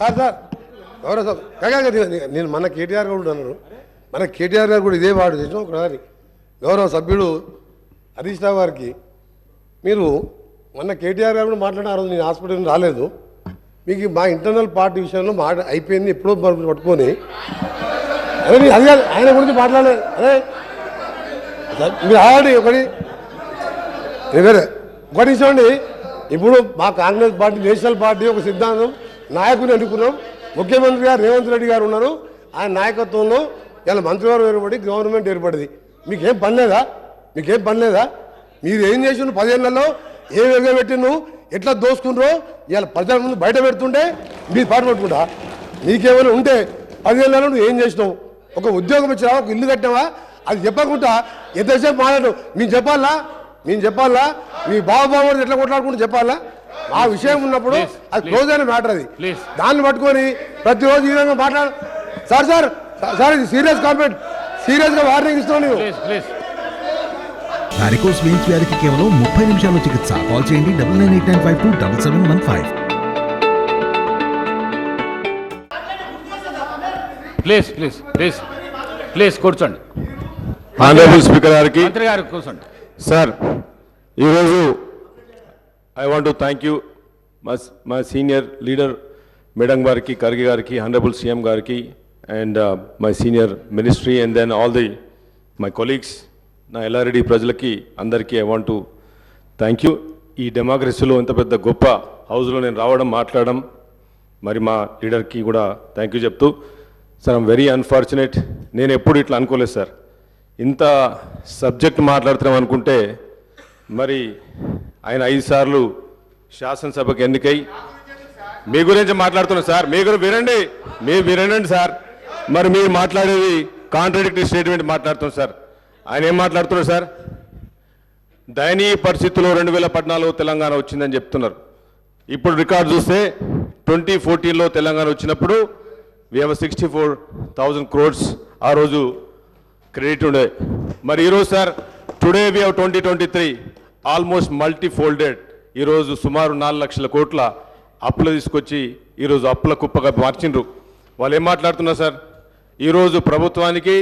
Sir sir. గౌరవ sir. కాకా నేను- నేను మన కేటీఆర్ గారు కూడా అన్నారు మన కేటీఆర్ గారు కూడా ఇదే వాడు చేసిన ఒకసారి గౌరవ సభ్యుడు హరీష్ రావు గారికి మీరు మొన్న కేటీఆర్ గారు కూడా మాట్లాడిన ఆ రోజు నేను హాస్పిటల్ రాలేదు. మీకు మా ఇంటర్నల్ పార్టీ విషయంలో మాట అయిపోయింది ఎప్పుడో పట్టుకొని. అదే అది కాదు ఆయన గురించి మాట్లాడలేదు అదే సార్, మీరు ఆడి ఒకటి. వేరే. ఒకటి చూడండి ఇప్పుడు మా కాంగ్రెస్ పార్టీ నేషనల్ పార్టీ ఒక సిద్ధాంతం నాయకుని ఎన్నుకున్నాం ముఖ్యమంత్రి గారు రేవంత్ రెడ్డి గారు ఉన్నారు. ఆయన నాయకత్వంలో ఇలా మంత్రివారు ఏర్పడి గవర్నమెంట్ ఏర్పడింది. మీకేం పని లేదా? మీకేం పని లేదా? మీరు ఏం చేసిండ్రు పదేళ్ళలో ఏ విధంగా పెట్టిండ్రు? ఎట్లా దోసుకుండ్రో? ఇవాళ ప్రజల ముందు బయట పెడుతుంటే మీరు పాటు పట్టుకుంటా. నీకేమైనా ఉంటే పదేళ్ళలో నువ్వు ఏం చేసినావు? ఒక ఉద్యోగం ఇచ్చినావా ఒక ఇల్లు కట్టినావా? అది చెప్పకుండా ఎంతసేపు మాట్లాడు? మేము చెప్పాలా? మేము చెప్పాలా? మీ బాబు ఎట్లా కొట్లాడుకుంటూ చెప్పాలా? ఆ విషయం ఉన్నప్పుడు అది. క్లోజ్ అయిన మ్యాటర్ అది. దాన్ని పట్టుకొని ప్రతిరోజు ఈ విధంగా మాట్లాడు సార్ సార్ సార్ ఇది సీరియస్ కాన్ఫిడెంట్ సీరియస్గా వార్నింగ్ ఇస్తున్నావు నువ్వు ప్లీజ్ ప్లీజ్ వారికోస్ వెయిన్స్ వ్యాధికి కేవలం ముప్పై నిమిషాల్లో చికిత్స. కాల్ చేయండి double nine eight nine five two double seven one five please please please please కూర్చోండి. ఆనరబుల్ స్పీకర్ గారికి. మంత్రి గారు కూర్చోండి. సార్ ఈరోజు I want to thank you మా మా సీనియర్ లీడర్ మేడం గారికి ఖర్గే గారికి హండ్రబుల్ సీఎం గారికి and my senior ministry and then all the my colleagues నా ఎల్లారెడ్డి ప్రజలకి అందరికీ I want to thank you ఈ డెమోక్రసీలో ఇంత పెద్ద గొప్ప హౌస్లో నేను రావడం మాట్లాడడం మరి మా లీడర్కి కూడా థ్యాంక్ యూ చెప్తూ సార్ ఐమ్ వెరీ అన్ఫార్చునేట్ నేను ఎప్పుడు ఇట్లా అనుకోలేదు సార్. ఇంత సబ్జెక్ట్ మాట్లాడుతున్నాం అనుకుంటే మరి ఆయన ఐదు సార్లు శాసనసభకు ఎన్నికై. మీ గురించి మాట్లాడుతున్నా సార్. మీ గురించి వినండి. మీరు వినండి సార్. మరి మీరు మాట్లాడేది కాంట్రడిక్టరీ స్టేట్మెంట్ మాట్లాడుతున్నాం సార్. ఆయన ఏం మాట్లాడుతున్నారు సార్? దయనీయ పరిస్థితుల్లో రెండు వేల పద్నాలుగు తెలంగాణ వచ్చిందని చెప్తున్నారు. ఇప్పుడు రికార్డు చూస్తే ట్వంటీ ఫోర్టీన్లో తెలంగాణ వచ్చినప్పుడు we sixty four thousand crores ఆ రోజు క్రెడిట్ ఉండే. మరి ఈరోజు sir today we twenty twenty three almost multi folded ఈరోజు సుమారు నాలుగు లక్షల కోట్ల అప్పులు తీసుకొచ్చి ఈరోజు అప్పుల కుప్పగా మార్చిండ్రు. వాళ్ళు ఏం మాట్లాడుతున్నారు సార్? ఈరోజు ప్రభుత్వానికి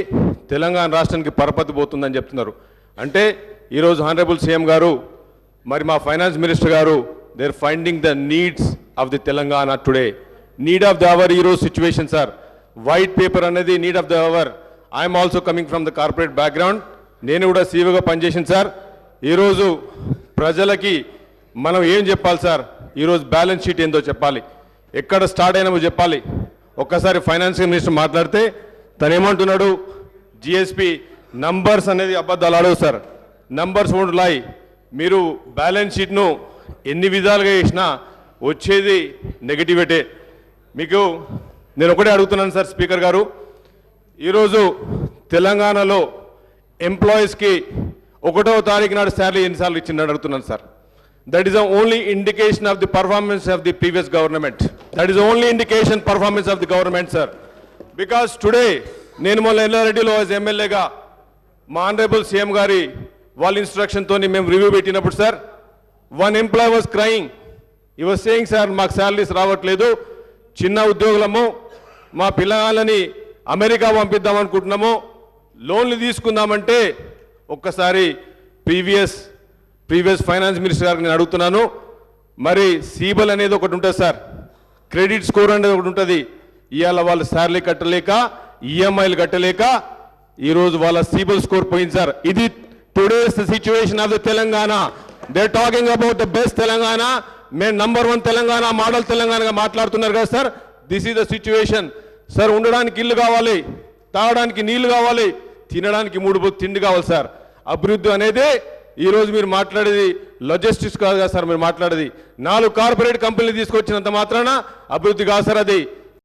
తెలంగాణ రాష్ట్రానికి పరపతి పోతుందని చెప్తున్నారు. అంటే ఈరోజు హానరబుల్ సీఎం గారు మరి మా ఫైనాన్స్ మినిస్టర్ గారు they're finding the needs of the Telangana today need of the hour ఈరోజు సిచ్యువేషన్ సార్ వైట్ పేపర్ అనేది need of the hour I'm also coming from the corporate background నేను కూడా సీవోగా పనిచేసింది sir ఈరోజు ప్రజలకి మనం ఏం చెప్పాలి సార్? ఈరోజు బ్యాలెన్స్ షీట్ ఏందో చెప్పాలి. ఎక్కడ స్టార్ట్ అయినామో చెప్పాలి. ఒక్కసారి ఫైనాన్షియల్ మినిస్టర్ మాట్లాడితే తను ఏమంటున్నాడు జిఎస్పి నంబర్స్ అనేది అబద్ధాలు అడవు సార్. నంబర్స్ వోంట్ లాయ్ మీరు బ్యాలెన్స్ షీట్ను ఎన్ని విధాలుగా చేసినా వచ్చేది నెగటివిటీ మీకు నేను ఒకటే అడుగుతున్నాను సార్ స్పీకర్ గారు. ఈరోజు తెలంగాణలో ఎంప్లాయీస్కి ఒకటో తారీఖు నాడు శాలరీ ఎన్నిసార్లు ఇచ్చిందని అడుగుతున్నాను sir. That is only indication of the performance of the previous government that is only indication performance of the government sir because today నేను మొన్న ఎల్లారెడ్డిలో యాజ్ ఎమ్మెల్యేగా మా ఆనరేబుల్ సీఎం గారి వాళ్ళ ఇన్స్ట్రక్షన్తో మేము రివ్యూ పెట్టినప్పుడు sir one employee was crying he was saying sir మాకు salaries రావట్లేదు. చిన్న ఉద్యోగులము. మా పిల్లలని అమెరికా పంపిద్దాం అనుకుంటున్నాము. లోన్లు తీసుకుందామంటే ఒక్కసారి ప్రీవియస్ ప్రీవియస్ ఫైనాన్స్ మినిస్టర్ గారికి నేను అడుగుతున్నాను. మరి సీబల్ అనేది ఒకటి ఉంటుంది సార్. క్రెడిట్ స్కోర్ అనేది ఒకటి ఉంటుంది. ఇవాళ వాళ్ళు శాలరీ కట్టలేక ఈఎంఐలు కట్టలేక ఈరోజు వాళ్ళ సీబల్ స్కోర్ పోయింది సార్. ఇది today's situation of the Telangana. They talking about the best Telangana. మేము నంబర్ వన్ తెలంగాణ మోడల్ తెలంగాణగా మాట్లాడుతున్నారు కదా sir. This is the situation sir ఉండడానికి ఇల్లు కావాలి తాగడానికి నీళ్ళు కావాలి తినడానికి మూడు తిండి కావాలి సార్. అభివృద్ధి అనేది ఈరోజు మీరు మాట్లాడేది లాజిస్టిక్స్ కాదు కదా సార్ మీరు మాట్లాడేది. నాలుగు కార్పొరేట్ కంపెనీలు తీసుకొచ్చినంత మాత్రాన అభివృద్ధి కాదు సార్ అది.